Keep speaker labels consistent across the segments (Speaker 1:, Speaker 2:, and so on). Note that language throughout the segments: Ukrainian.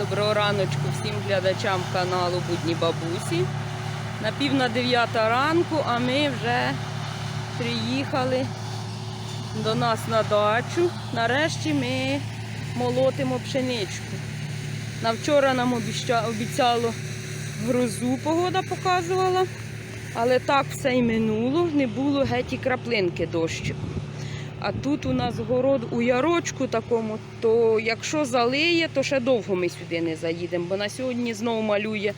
Speaker 1: Доброго раночку всім глядачам каналу Будні Бабусі. На пів на дев'ята ранку, а ми вже приїхали до нас на дачу. Нарешті ми молотимо пшеничку. На вчора нам обіцяло грозу, погода показувала, але так все й минуло, не було геть і краплинки дощику. А тут у нас город у ярочку такому, то якщо залиє, то ще довго ми сюди не заїдемо, бо на сьогодні знову малює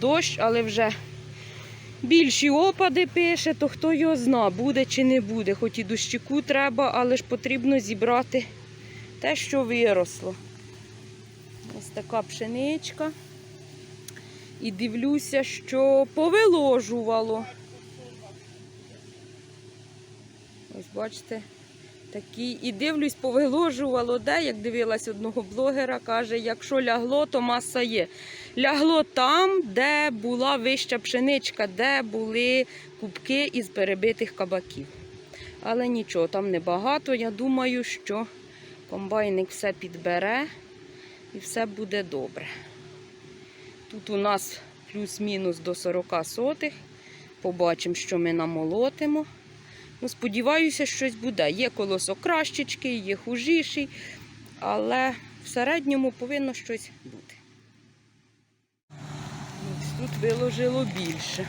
Speaker 1: дощ, але вже більші опади пише, то хто його зна, буде чи не буде. Хоч і дощику треба, але ж потрібно зібрати те, що виросло. Ось така пшеничка. І дивлюся, що повиложувало. Ось бачите, такі. І дивлюсь, повиложувало де, як дивилась одного блогера, каже, якщо лягло, то маса є. Лягло там, де була вища пшеничка, де були кубки із перебитих кабаків. Але нічого, там небагато. Я думаю, що комбайник все підбере і все буде добре. Тут у нас плюс-мінус до 40 сотих. Побачимо, що ми намолотимо. Ну, сподіваюся, щось буде. Є колосокращички, є хужіший, але в середньому повинно щось бути. Ось тут виложило більше.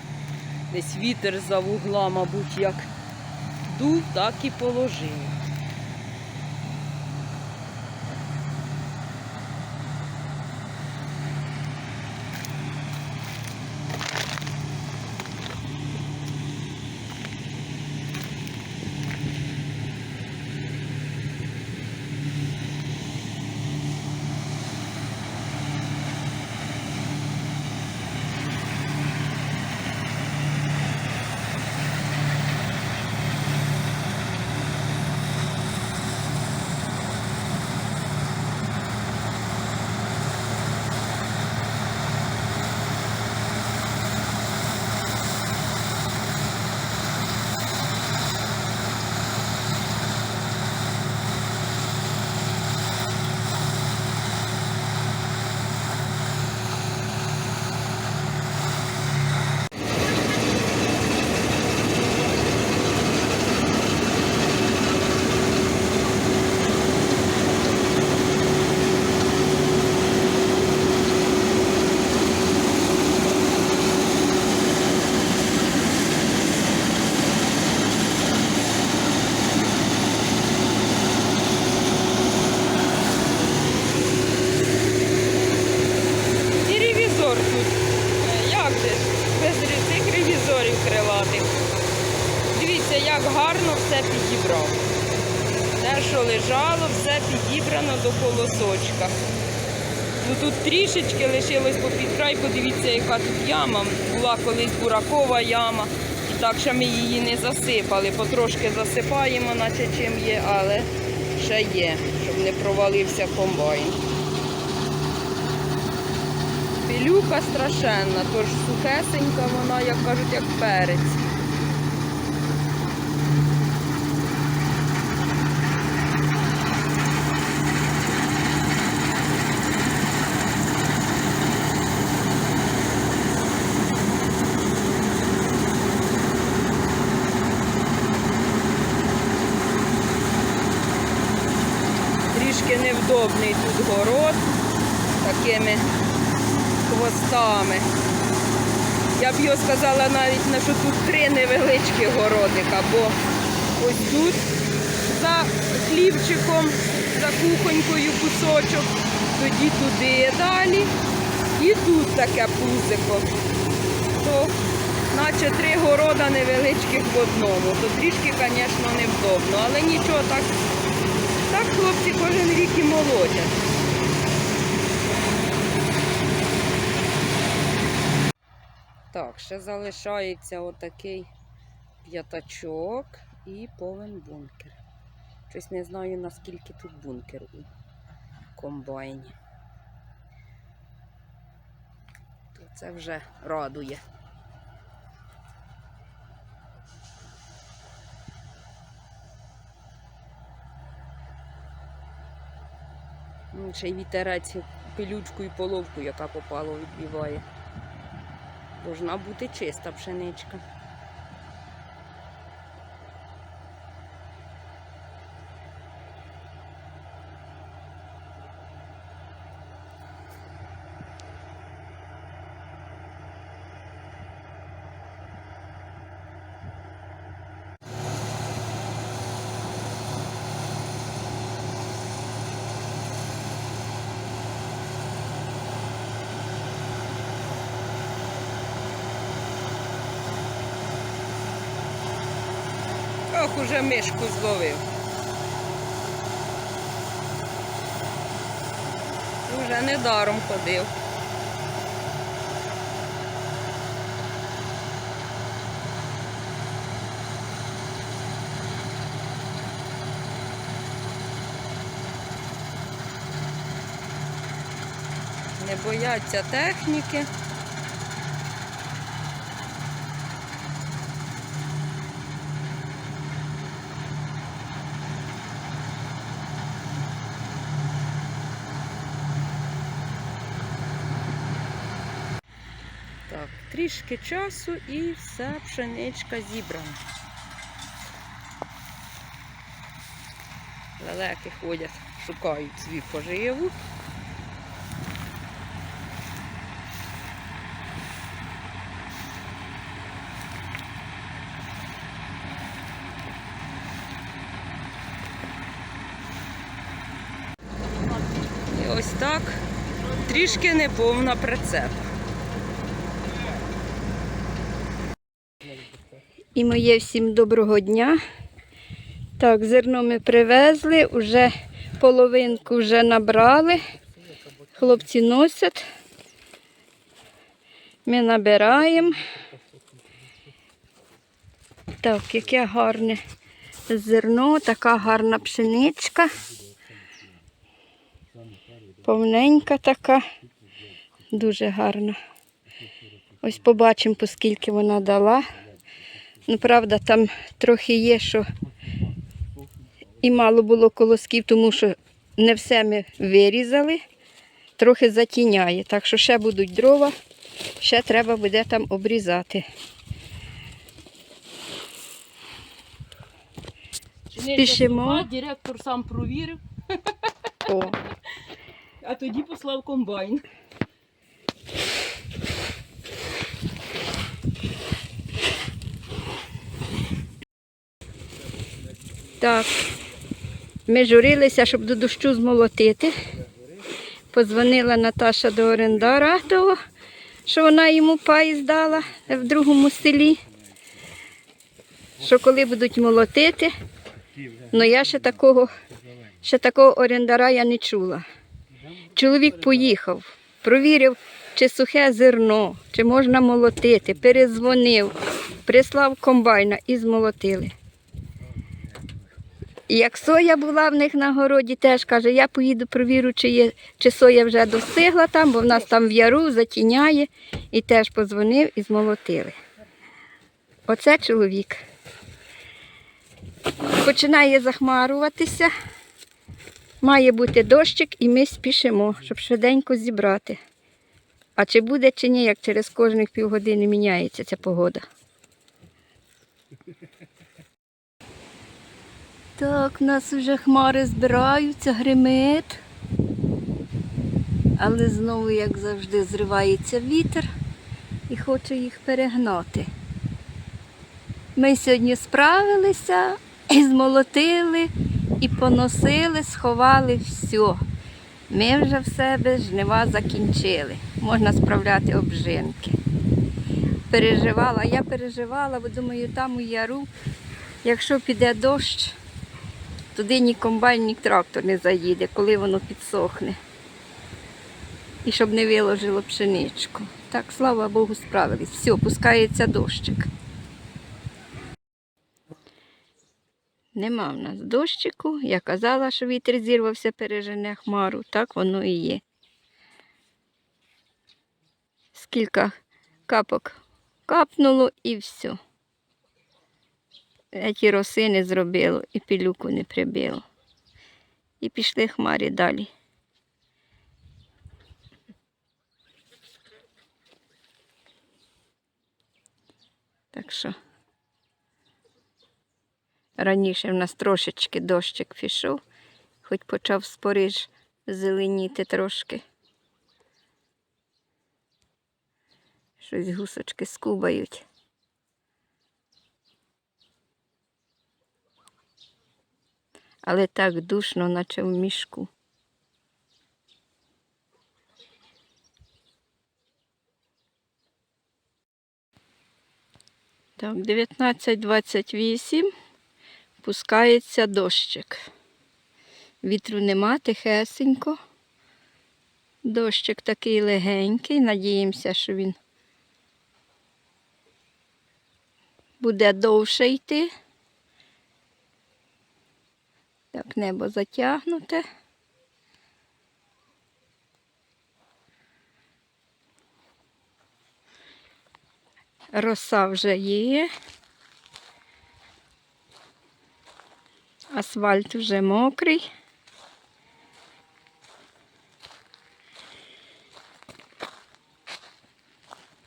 Speaker 1: Десь вітер за вугла, мабуть, як дув, так і положив. Те, що лежало, все підібрано до колосочка. Ну тут трішечки лишилось попід край, подивіться, яка тут яма. Була колись буракова яма. І так що ми її не засипали. Потрошки засипаємо, наче чим є, але ще є, щоб не провалився комбайн. Пилюка страшенна, тож сухесенька вона, як кажуть, як перець. Трішки невдобний тут город такими хвостами. Я б його сказала навіть, на що тут три невеличкі городика, бо ось тут за хлівчиком, за кухонькою кусочок, тоді туди далі і тут таке пузико. То наче три города невеличких в одному. То трішки, звісно, невдобно, але нічого так. Так хлопці кожен рік і молодять. Так, ще залишається отакий п'ятачок і повен бункер. Щось не знаю, наскільки тут бункер у комбайні. То це вже радує. Ще й вітерець пилючку і половку, яка попало, відбиває. Должна бути чиста пшеничка. Уже мишку зловив. Уже недаром ходив. Не бояться техніки. Так, трішки часу і вся пшеничка зібрана. Лелеки ходять, шукають свій поживу. І ось так трішки неповна прицеп.
Speaker 2: І моє всім доброго дня. Так, зерно ми привезли, вже половинку вже набрали. Хлопці носять. Ми набираємо. Так, яке гарне зерно, така гарна пшеничка. Повненька така, дуже гарна. Ось побачимо, по скільки вона дала. Ну, правда, там трохи є, що і мало було колосків, тому що не все ми вирізали, трохи затіняє. Так що ще будуть дрова, ще треба буде там обрізати. Спішимо.
Speaker 1: Директор сам провірив,
Speaker 2: О,
Speaker 1: а тоді послав комбайн.
Speaker 2: Так. Ми журилися, щоб до дощу змолотити. Позвонила Наташа до орендара того, що вона йому пай здала в другому селі. Що коли будуть молотити, ну я ще такого, ще такого орендара я не чула. Чоловік поїхав, провірив, чи сухе зерно, чи можна молотити, перезвонив, прислав комбайна і змолотили. І як соя була в них на городі, теж каже, я поїду провірю, чи, є, чи соя вже достигла там, бо в нас там в яру затіняє. І теж позвонив і змолотили. Оце чоловік. Починає захмаруватися. Має бути дощик, і ми спішимо, щоб швиденько зібрати. А чи буде, чи ні, як через кожних півгодини міняється ця погода. Так, в нас вже хмари збираються, гримить. Але знову, як завжди, зривається вітер і хоче їх перегнати. Ми сьогодні справилися і змолотили, і поносили, сховали все. Ми вже в себе жнива закінчили. Можна справляти обжинки. Переживала, я переживала, бо думаю, там у яру, якщо піде дощ, туди ні комбайн, ні трактор не заїде, коли воно підсохне. І щоб не виложило пшеничку. Так, слава Богу, справились. Все, пускається дощик. Нема в нас дощику. Я казала, що вітер зірвався, пережене хмару. Так воно і є. Скільки капок капнуло і все ті роси не зробило і пілюку не прибило. І пішли хмарі далі. Так що раніше в нас трошечки дощик пішов, хоч почав спориж зеленіти трошки. Щось гусочки скубають. Але так душно, наче в мішку. Так, 19.28 пускається дощик. Вітру нема, тихесенько. Дощик такий легенький. Надіємося, що він буде довше йти. Так, небо затягнуте. Роса вже є. Асфальт вже мокрий.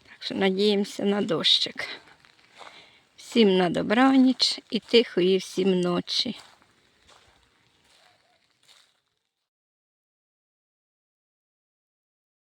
Speaker 2: Так що надіємося на дощик. Всім на добраніч і тихої всім ночі.